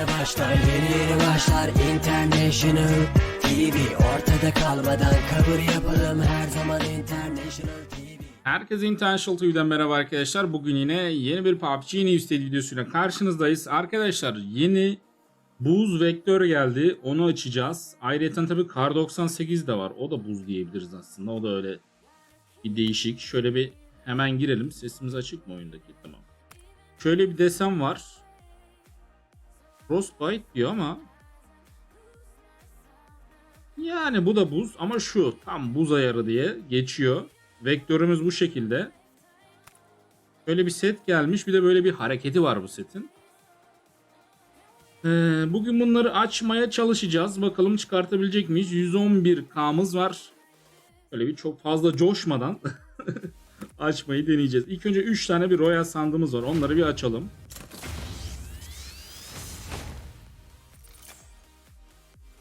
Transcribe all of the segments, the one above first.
yeni başlar Yeni yeni başlar International TV Ortada kalmadan kabul yapalım Her zaman International TV Herkese International TV'den merhaba arkadaşlar. Bugün yine yeni bir PUBG üstel videosuyla karşınızdayız. Arkadaşlar yeni buz vektör geldi. Onu açacağız. Ayrıca tabii Kar 98 de var. O da buz diyebiliriz aslında. O da öyle bir değişik. Şöyle bir hemen girelim. Sesimiz açık mı oyundaki? Tamam. Şöyle bir desen var. Frostbite diyor ama yani bu da buz ama şu tam buz ayarı diye geçiyor. Vektörümüz bu şekilde. Böyle bir set gelmiş. Bir de böyle bir hareketi var bu setin. Ee, bugün bunları açmaya çalışacağız. Bakalım çıkartabilecek miyiz? 111K'mız var. Böyle bir çok fazla coşmadan açmayı deneyeceğiz. İlk önce 3 tane bir Royal sandığımız var. Onları bir açalım.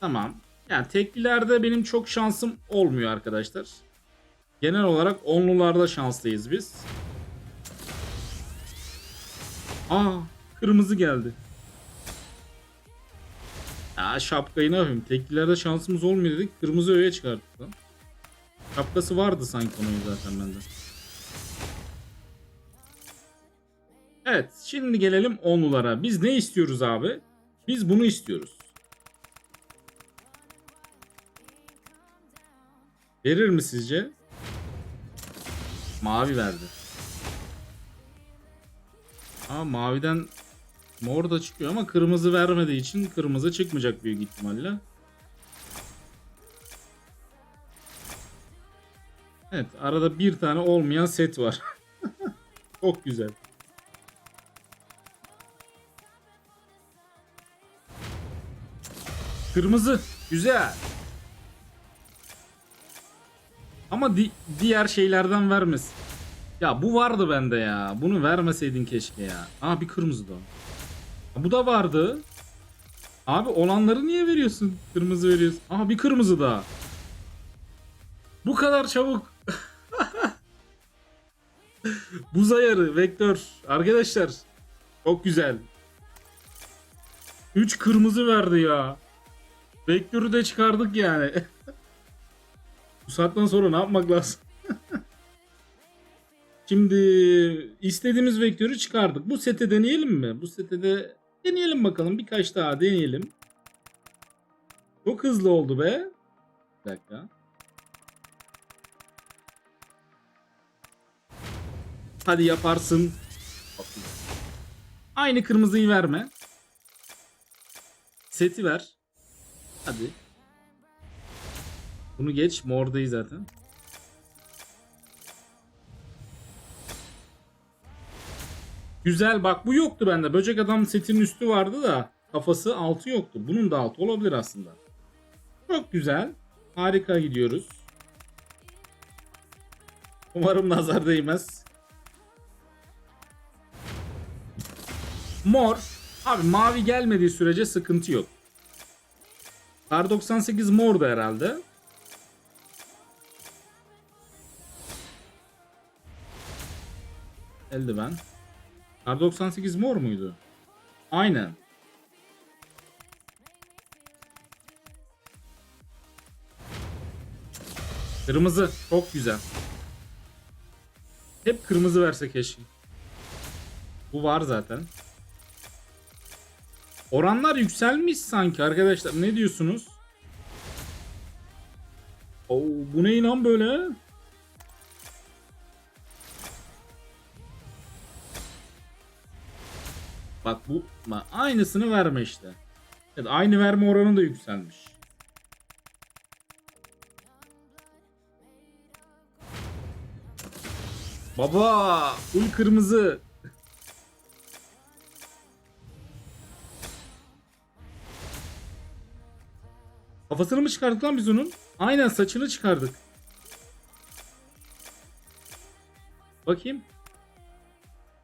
Tamam. Yani teklilerde benim çok şansım olmuyor arkadaşlar. Genel olarak onlularda şanslıyız biz. Aa, kırmızı geldi. Ya şapkayı ne yapayım? Teklilerde şansımız olmuyor dedik. Kırmızı öğe çıkarttık lan. Şapkası vardı sanki onun zaten bende. Evet, şimdi gelelim onlulara. Biz ne istiyoruz abi? Biz bunu istiyoruz. Verir mi sizce? Mavi verdi. Aa maviden mor da çıkıyor ama kırmızı vermediği için kırmızı çıkmayacak büyük ihtimalle. Evet arada bir tane olmayan set var. Çok güzel. Kırmızı. Güzel. Ama di- diğer şeylerden vermesin. Ya bu vardı bende ya. Bunu vermeseydin keşke ya. Aa bir kırmızı da. Bu da vardı. Abi olanları niye veriyorsun? Kırmızı veriyorsun. Aha bir kırmızı daha. Bu kadar çabuk. Buz ayarı, vektör. Arkadaşlar. Çok güzel. 3 kırmızı verdi ya. Vektörü de çıkardık yani. Bu saatten sonra ne yapmak lazım? Şimdi istediğimiz vektörü çıkardık. Bu sete deneyelim mi? Bu sete de deneyelim bakalım. Birkaç daha deneyelim. Çok hızlı oldu be. Bir dakika. Hadi yaparsın. Aynı kırmızıyı verme. Seti ver. Hadi. Bunu geç. Mordayı zaten. Güzel bak bu yoktu bende. Böcek adam setinin üstü vardı da kafası altı yoktu. Bunun da altı olabilir aslında. Çok güzel. Harika gidiyoruz. Umarım nazar değmez. Mor. Abi mavi gelmediği sürece sıkıntı yok. Kar 98 mordu herhalde. Eldiven. Kar 98 mor muydu? Aynen. Kırmızı. Çok güzel. Hep kırmızı verse keşke. Bu var zaten. Oranlar yükselmiş sanki arkadaşlar. Ne diyorsunuz? Oo, bu ne inan böyle? Bak bu aynısını verme işte. Evet, aynı verme oranı da yükselmiş. Baba, full kırmızı. Kafasını mı çıkardık lan biz onun? Aynen saçını çıkardık. Bakayım.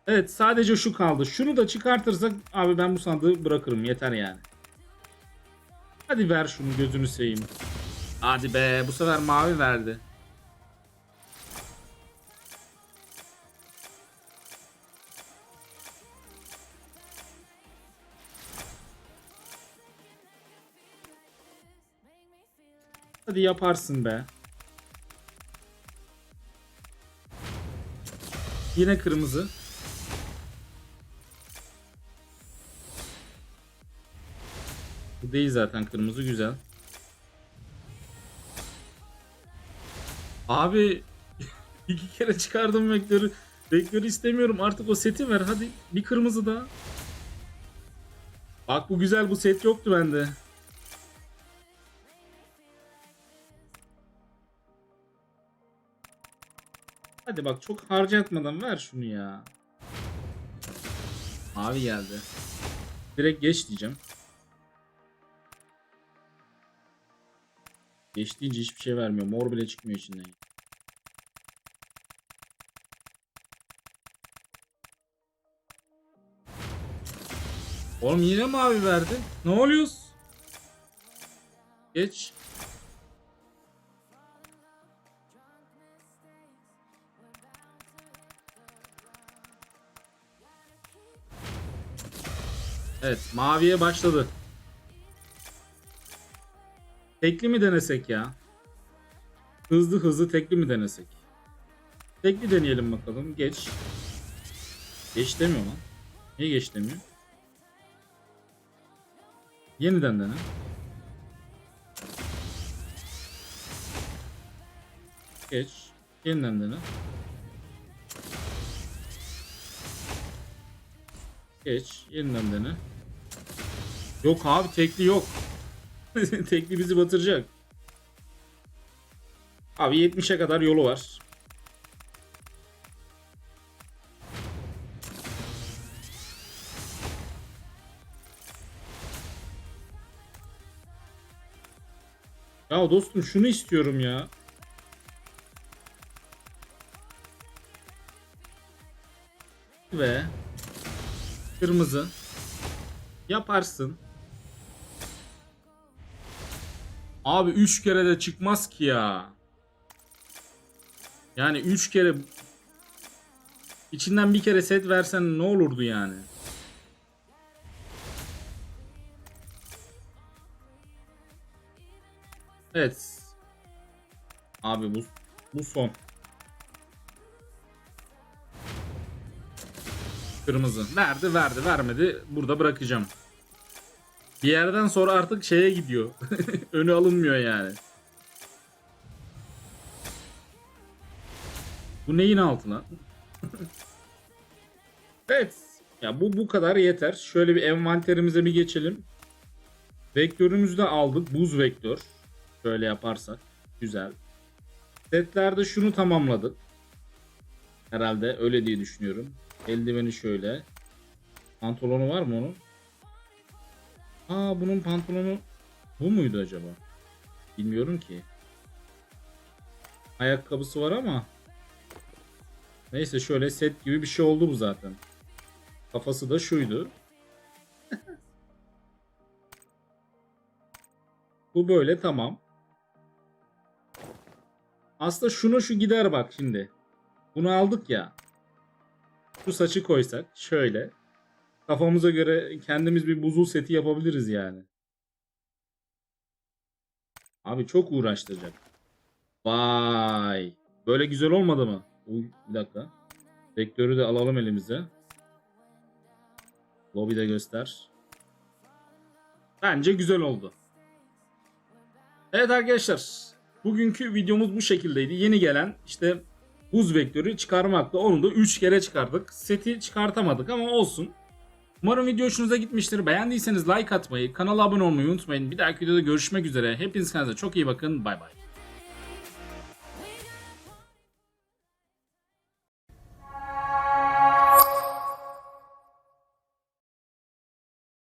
Evet sadece şu kaldı. Şunu da çıkartırsak abi ben bu sandığı bırakırım yeter yani. Hadi ver şunu gözünü seveyim. Hadi be bu sefer mavi verdi. Hadi yaparsın be. Yine kırmızı. Bu değil zaten kırmızı güzel. Abi iki kere çıkardım vektörü. Vektörü istemiyorum artık o seti ver hadi bir kırmızı daha. Bak bu güzel bu set yoktu bende. Hadi bak çok harcatmadan ver şunu ya. Mavi geldi. Direkt geç diyeceğim. Geç deyince hiçbir şey vermiyor. Mor bile çıkmıyor içinden. Oğlum yine mavi verdi. Ne oluyoruz? Geç. Evet maviye başladı. Tekli mi denesek ya? Hızlı hızlı tekli mi denesek? Tekli deneyelim bakalım. Geç. Geç demiyor lan. Niye geç demiyor? Yeniden dene. Geç. Yeniden dene. Geç. Yeniden dene. Yok abi tekli yok. tekli bizi batıracak. Abi 70'e kadar yolu var. Ya dostum şunu istiyorum ya. Ve kırmızı yaparsın. Abi 3 kere de çıkmaz ki ya. Yani 3 kere içinden bir kere set versen ne olurdu yani? Evet. Abi bu bu son. Kırmızı. Verdi verdi vermedi. Burada bırakacağım. Bir yerden sonra artık şeye gidiyor. Önü alınmıyor yani. Bu neyin altına? evet. Ya bu bu kadar yeter. Şöyle bir envanterimize bir geçelim. Vektörümüzü de aldık. Buz vektör. Şöyle yaparsak. Güzel. Setlerde şunu tamamladık. Herhalde öyle diye düşünüyorum. Eldiveni şöyle. Pantolonu var mı onun? Aa bunun pantolonu bu muydu acaba? Bilmiyorum ki. Ayakkabısı var ama. Neyse şöyle set gibi bir şey oldu bu zaten. Kafası da şuydu. bu böyle tamam. Aslında şunu şu gider bak şimdi. Bunu aldık ya. Şu saçı koysak şöyle. Kafamıza göre kendimiz bir buzul seti yapabiliriz yani. Abi çok uğraştıracak. Vay. Böyle güzel olmadı mı? Uy, bir dakika. Vektörü de alalım elimize. Lobby'de göster. Bence güzel oldu. Evet arkadaşlar. Bugünkü videomuz bu şekildeydi. Yeni gelen işte buz vektörü çıkarmakta. Onu da 3 kere çıkardık. Seti çıkartamadık ama olsun. Umarım video hoşunuza gitmiştir. Beğendiyseniz like atmayı, kanala abone olmayı unutmayın. Bir dahaki videoda görüşmek üzere. Hepiniz kendinize çok iyi bakın. Bay bay.